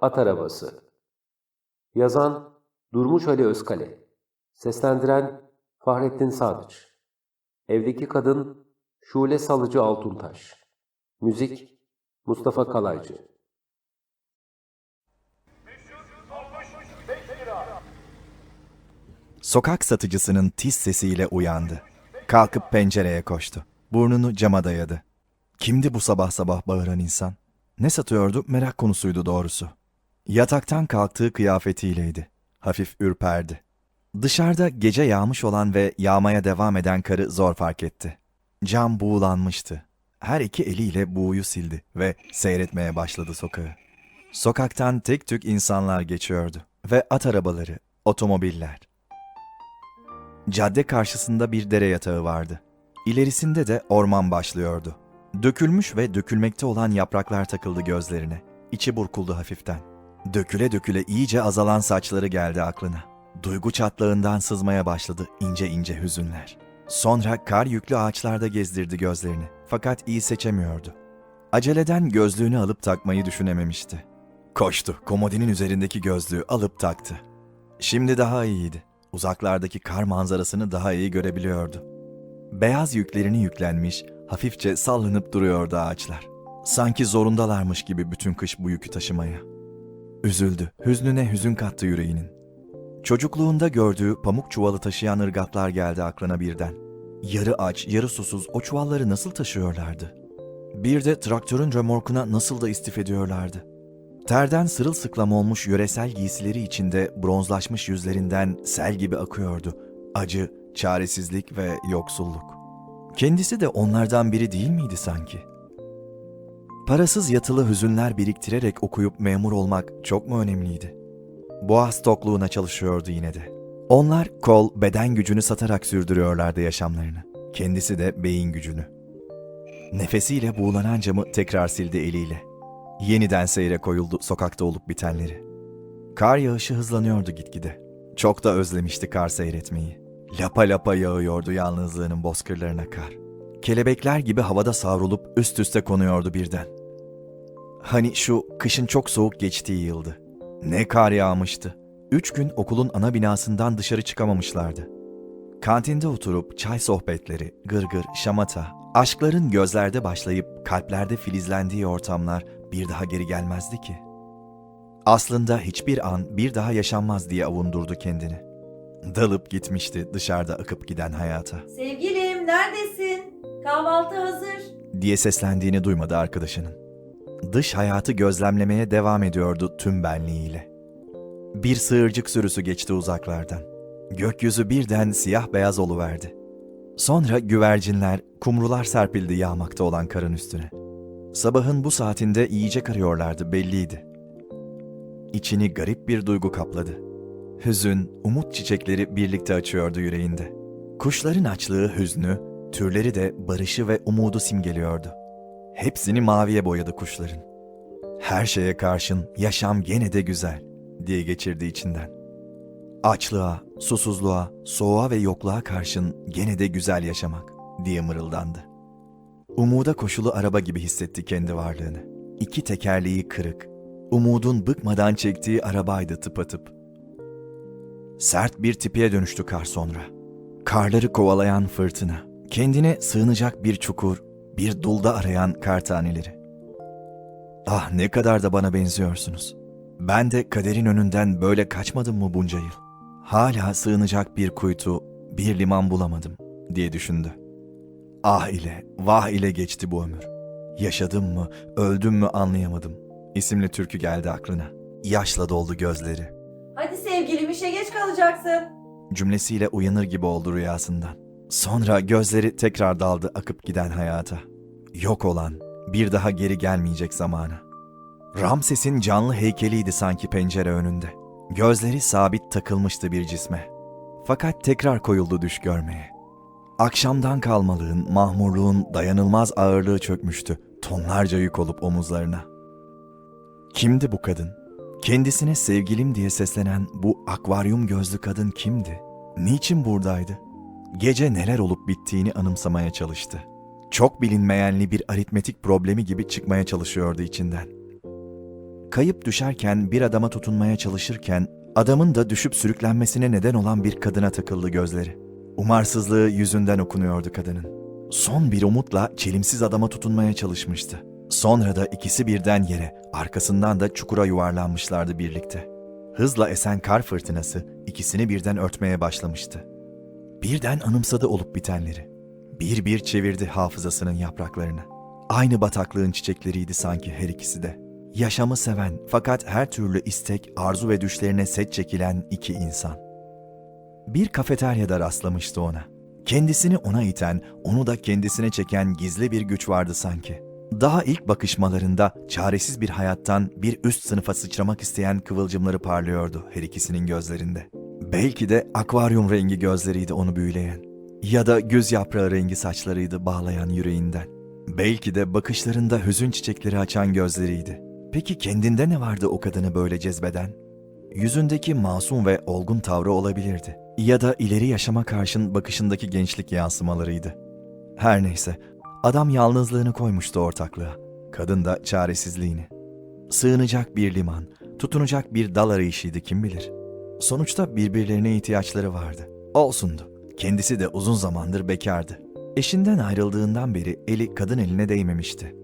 At Arabası Yazan Durmuş Ali Özkale Seslendiren Fahrettin Sadıç Evdeki Kadın Şule Salıcı Altuntaş Müzik Mustafa Kalaycı Sokak satıcısının tiz sesiyle uyandı. Kalkıp pencereye koştu. Burnunu cama dayadı. Kimdi bu sabah sabah bağıran insan? Ne satıyordu merak konusuydu doğrusu. Yataktan kalktığı kıyafetiyleydi. Hafif ürperdi. Dışarıda gece yağmış olan ve yağmaya devam eden karı zor fark etti. Cam buğulanmıştı. Her iki eliyle buğuyu sildi ve seyretmeye başladı sokağı. Sokaktan tek tük insanlar geçiyordu ve at arabaları, otomobiller. Cadde karşısında bir dere yatağı vardı. İlerisinde de orman başlıyordu. Dökülmüş ve dökülmekte olan yapraklar takıldı gözlerine. İçi burkuldu hafiften. Döküle döküle iyice azalan saçları geldi aklına. Duygu çatlağından sızmaya başladı ince ince hüzünler. Sonra kar yüklü ağaçlarda gezdirdi gözlerini. Fakat iyi seçemiyordu. Aceleden gözlüğünü alıp takmayı düşünememişti. Koştu, komodinin üzerindeki gözlüğü alıp taktı. Şimdi daha iyiydi. Uzaklardaki kar manzarasını daha iyi görebiliyordu. Beyaz yüklerini yüklenmiş, hafifçe sallanıp duruyordu ağaçlar. Sanki zorundalarmış gibi bütün kış bu yükü taşımaya. Üzüldü, hüznüne hüzün kattı yüreğinin. Çocukluğunda gördüğü pamuk çuvalı taşıyan ırgatlar geldi aklına birden. Yarı aç, yarı susuz o çuvalları nasıl taşıyorlardı? Bir de traktörün römorkuna nasıl da istif ediyorlardı? Terden sırılsıklam olmuş yöresel giysileri içinde bronzlaşmış yüzlerinden sel gibi akıyordu. Acı, çaresizlik ve yoksulluk. Kendisi de onlardan biri değil miydi sanki? Parasız yatılı hüzünler biriktirerek okuyup memur olmak çok mu önemliydi? Boğaz tokluğuna çalışıyordu yine de. Onlar kol, beden gücünü satarak sürdürüyorlardı yaşamlarını. Kendisi de beyin gücünü. Nefesiyle buğulanan camı tekrar sildi eliyle. Yeniden seyre koyuldu sokakta olup bitenleri. Kar yağışı hızlanıyordu gitgide. Çok da özlemişti kar seyretmeyi. Lapa lapa yağıyordu yalnızlığının bozkırlarına kar. Kelebekler gibi havada savrulup üst üste konuyordu birden. Hani şu kışın çok soğuk geçtiği yıldı. Ne kar yağmıştı. Üç gün okulun ana binasından dışarı çıkamamışlardı. Kantinde oturup çay sohbetleri, gırgır, şamata, aşkların gözlerde başlayıp kalplerde filizlendiği ortamlar bir daha geri gelmezdi ki. Aslında hiçbir an bir daha yaşanmaz diye avundurdu kendini. Dalıp gitmişti dışarıda akıp giden hayata Sevgilim neredesin? Kahvaltı hazır. diye seslendiğini duymadı arkadaşının. Dış hayatı gözlemlemeye devam ediyordu tüm benliğiyle. Bir sığırcık sürüsü geçti uzaklardan. Gökyüzü birden siyah beyaz oluverdi. Sonra güvercinler, kumrular serpildi yağmakta olan karın üstüne. Sabahın bu saatinde yiyecek arıyorlardı belliydi. İçini garip bir duygu kapladı. Hüzün, umut çiçekleri birlikte açıyordu yüreğinde. Kuşların açlığı hüznü, türleri de barışı ve umudu simgeliyordu. Hepsini maviye boyadı kuşların. Her şeye karşın yaşam gene de güzel diye geçirdi içinden. Açlığa, susuzluğa, soğuğa ve yokluğa karşın gene de güzel yaşamak diye mırıldandı. Umuda koşulu araba gibi hissetti kendi varlığını. İki tekerleği kırık, umudun bıkmadan çektiği arabaydı tıpatıp. Sert bir tipiye dönüştü kar sonra. Karları kovalayan fırtına, kendine sığınacak bir çukur, bir dulda arayan kar taneleri. Ah ne kadar da bana benziyorsunuz. Ben de kaderin önünden böyle kaçmadım mı bunca yıl? Hala sığınacak bir kuytu, bir liman bulamadım diye düşündü. Ah ile, vah ile geçti bu ömür. Yaşadım mı, öldüm mü anlayamadım. İsimli türkü geldi aklına. Yaşla doldu gözleri. Hadi sevgilim işe geç kalacaksın. Cümlesiyle uyanır gibi oldu rüyasından. Sonra gözleri tekrar daldı akıp giden hayata. Yok olan, bir daha geri gelmeyecek zamana. Ramses'in canlı heykeliydi sanki pencere önünde. Gözleri sabit takılmıştı bir cisme. Fakat tekrar koyuldu düş görmeye. Akşamdan kalmalığın, mahmurluğun dayanılmaz ağırlığı çökmüştü tonlarca yük olup omuzlarına. Kimdi bu kadın? Kendisine sevgilim diye seslenen bu akvaryum gözlü kadın kimdi? Niçin buradaydı? Gece neler olup bittiğini anımsamaya çalıştı. Çok bilinmeyenli bir aritmetik problemi gibi çıkmaya çalışıyordu içinden. kayıp düşerken bir adama tutunmaya çalışırken adamın da düşüp sürüklenmesine neden olan bir kadına takıldı gözleri. Umarsızlığı yüzünden okunuyordu kadının. Son bir umutla çelimsiz adama tutunmaya çalışmıştı. Sonra da ikisi birden yere, arkasından da çukura yuvarlanmışlardı birlikte. Hızla esen kar fırtınası ikisini birden örtmeye başlamıştı. Birden anımsadı olup bitenleri. Bir bir çevirdi hafızasının yapraklarını. Aynı bataklığın çiçekleriydi sanki her ikisi de. Yaşamı seven fakat her türlü istek, arzu ve düşlerine set çekilen iki insan. Bir kafeteryada rastlamıştı ona. Kendisini ona iten, onu da kendisine çeken gizli bir güç vardı sanki. Daha ilk bakışmalarında çaresiz bir hayattan bir üst sınıfa sıçramak isteyen kıvılcımları parlıyordu her ikisinin gözlerinde. Belki de akvaryum rengi gözleriydi onu büyüleyen. Ya da göz yaprağı rengi saçlarıydı bağlayan yüreğinden. Belki de bakışlarında hüzün çiçekleri açan gözleriydi. Peki kendinde ne vardı o kadını böyle cezbeden? Yüzündeki masum ve olgun tavrı olabilirdi. Ya da ileri yaşama karşın bakışındaki gençlik yansımalarıydı. Her neyse, adam yalnızlığını koymuştu ortaklığa. Kadın da çaresizliğini. Sığınacak bir liman, tutunacak bir dal arayışıydı kim bilir. Sonuçta birbirlerine ihtiyaçları vardı. Olsundu. Kendisi de uzun zamandır bekardı. Eşinden ayrıldığından beri eli kadın eline değmemişti.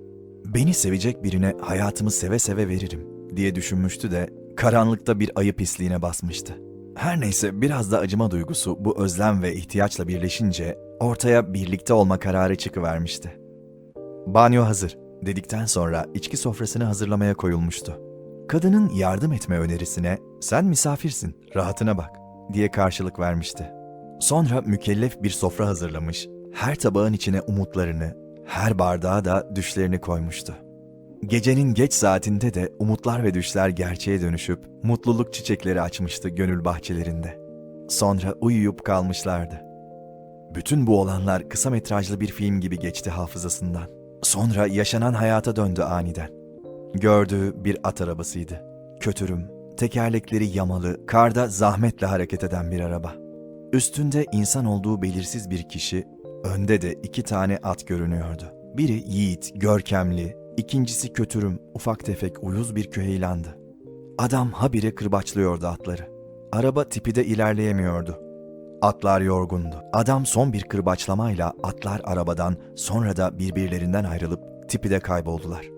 Beni sevecek birine hayatımı seve seve veririm diye düşünmüştü de karanlıkta bir ayı pisliğine basmıştı. Her neyse biraz da acıma duygusu bu özlem ve ihtiyaçla birleşince ortaya birlikte olma kararı çıkıvermişti. Banyo hazır dedikten sonra içki sofrasını hazırlamaya koyulmuştu. Kadının yardım etme önerisine sen misafirsin rahatına bak diye karşılık vermişti. Sonra mükellef bir sofra hazırlamış, her tabağın içine umutlarını, her bardağa da düşlerini koymuştu. Gecenin geç saatinde de umutlar ve düşler gerçeğe dönüşüp mutluluk çiçekleri açmıştı gönül bahçelerinde. Sonra uyuyup kalmışlardı. Bütün bu olanlar kısa metrajlı bir film gibi geçti hafızasından. Sonra yaşanan hayata döndü aniden. Gördüğü bir at arabasıydı. Kötürüm, tekerlekleri yamalı, karda zahmetle hareket eden bir araba. Üstünde insan olduğu belirsiz bir kişi, önde de iki tane at görünüyordu. Biri yiğit, görkemli, ikincisi kötürüm, ufak tefek uyuz bir küheylandı. Adam habire kırbaçlıyordu atları. Araba tipi de ilerleyemiyordu. Atlar yorgundu. Adam son bir kırbaçlamayla atlar arabadan sonra da birbirlerinden ayrılıp tipide kayboldular.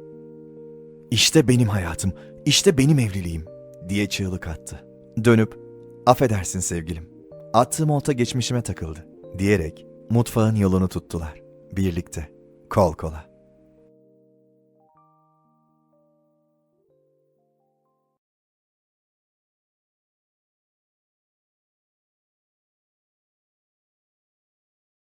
İşte benim hayatım, işte benim evliliğim diye çığlık attı. Dönüp, affedersin sevgilim, attığım olta geçmişime takıldı diyerek mutfağın yolunu tuttular. Birlikte, kol kola.